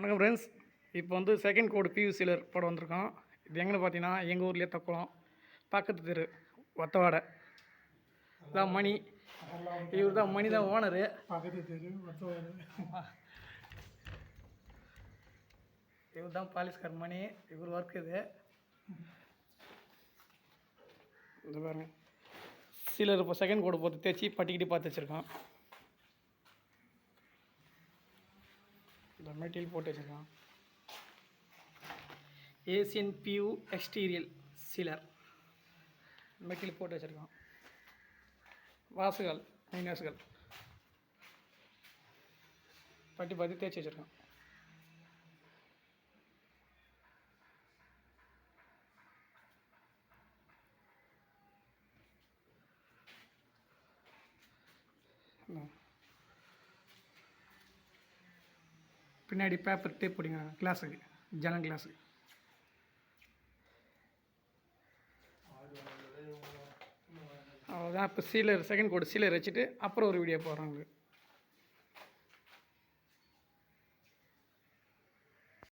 வணக்கம் ஃப்ரெண்ட்ஸ் இப்போ வந்து செகண்ட் கோடு பியூ சீலர் போட வந்திருக்கோம் இது எங்கன்னு பார்த்தீங்கன்னா எங்கள் ஊர்லேயே தக்குளம் பக்கத்து தெரு ஒத்தவாடை இதான் மணி. இவர் தான் மணி தான் ஓனரு பக்கத்து தெரு ஒத்தவாடு இவர் தான் பாலிஸ்கார் மணி. இவர் ஒர்க் இது. இந்த பாருங்க. சீலர் இப்போ செகண்ட் கோடு போட்டு தேய்ச்சி பட்டிக்கிட்டு பார்த்து வச்சுருக்கோம் இந்த மெட்டீரியல் போட்டு வச்சுருக்கோம் ஏசியன் பியூ எக்ஸ்டீரியல் சீலர் மெட்டீரியல் போட்டு வச்சுருக்கோம் வாசுகள் மைனஸ்கள் பட்டி பார்த்து தேய்ச்சி வச்சுருக்கோம் ம். பின்னாடி பேப்பர் டேப் போடுங்க. கிளாஸுக்கு ஜனல் கிளாஸுக்கு அவ்வளோதான் இப்போ சீலர் செகண்ட் கோடு சீலர் வச்சுட்டு அப்புறம் ஒரு வீடியோ போடுறாங்க